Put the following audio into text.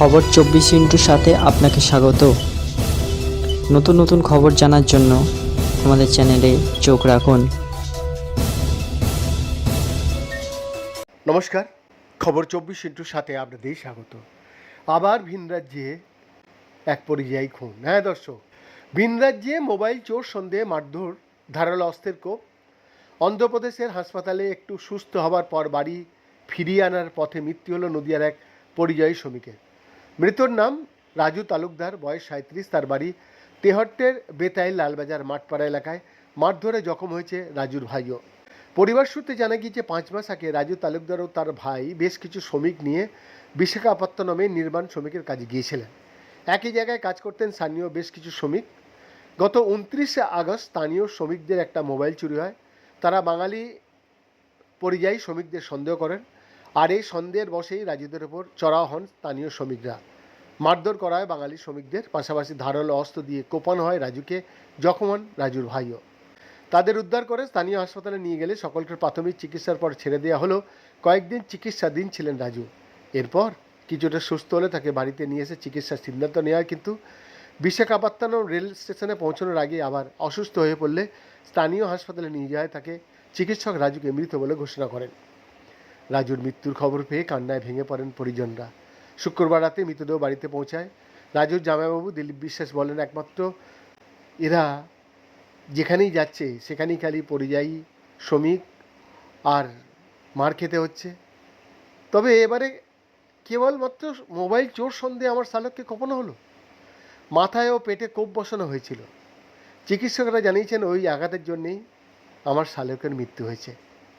খবর চব্বিশ ইন্টুর সাথে আপনাকে স্বাগত। নতুন নতুন খবর জানার জন্য আমাদের চ্যানেলে চোখ রাখুন। নমস্কার, খবর চব্বিশ ইন্টুর সাথে আপনাদের স্বাগত। আবার ভিন রাজ্যে এক পরিযায়ী খুন। হ্যাঁ দর্শক, ভিন রাজ্যে মোবাইল চোর সন্দেহে মারধর, ধারালো অস্ত্রের কোপ। অন্ধ্রপ্রদেশের হাসপাতালে একটু সুস্থ হবার পর বাড়ি ফিরিয়ে আনার পথে মৃত্যু হলো নদিয়ার এক পরিযায়ী শ্রমিকের। মৃতর নাম রাজু তালুকদার, বয়স সাঁত্রিশ তার বাড়ি তেহট্টের বেতাইল লালবাজার মাঠপাড়া এলাকায়। মারধরে জখম হয়েছে রাজুর ভাইও। পরিবার সূত্রে জানা গিয়েছে, পাঁচ মাস আগে রাজু তালুকদার ও তার ভাই বেশ কিছু শ্রমিক নিয়ে বিশাখাপত্তনমে নির্মাণ শ্রমিকের কাজে গিয়েছিলেন। একই জায়গায় কাজ করতেন স্থানীয় বেশ কিছু শ্রমিক। গত উনত্রিশে আগস্ট স্থানীয় শ্রমিকদের একটা মোবাইল চুরি হয়। তারা বাঙালি পরিযায়ী শ্রমিকদের সন্দেহ করেন। আর এই সন্দেহের বসেই রাজুদের ওপর চড়াও হন স্থানীয় শ্রমিকরা। মারধর করা হয় বাঙালি শ্রমিকদের, পাশাপাশি ধারালো অস্ত্র দিয়ে কোপানো হয় রাজুকে, জখম হন রাজুর ভাইও। তাদের উদ্ধার করে স্থানীয় হাসপাতালে নিয়ে গেলে সকলকে প্রাথমিক চিকিৎসার পর ছেড়ে দেওয়া হলো। কয়েকদিন চিকিৎসাধীন ছিলেন রাজু। এরপর কিছুটা সুস্থ হলে তাকে বাড়িতে নিয়ে এসে চিকিৎসার সিদ্ধান্ত নেওয়া কিন্তু বিশাখাপত্তনম রেল স্টেশনে পৌঁছানোর আগে আবার অসুস্থ হয়ে পড়লে স্থানীয় হাসপাতালে নিয়ে যায় তাকে চিকিৎসক রাজুকে মৃত বলে ঘোষণা করেন। রাজুর মৃত্যুর খবর পেয়ে কান্নায় ভেঙে পড়েন পরিজনরা। শুক্রবার রাতে মৃতদেহ বাড়িতে পৌঁছায়। রাজুর জামাইবাবু দিলীপ বিশ্বাস বলেন, একমাত্র এরা যেখানেই যাচ্ছে, সেখানেই খালি পরিযায়ী শ্রমিক আর মার খেতে হচ্ছে। তবে এবারে কেবলমাত্র মোবাইল চোর সন্দেহে আমার শালককে কপানো হলো। মাথায় ও পেটে কোপ বসানো হয়েছিল। চিকিৎসকরা জানিয়েছেন, ওই আঘাতের জন্যেই আমার শালকের মৃত্যু হয়েছে।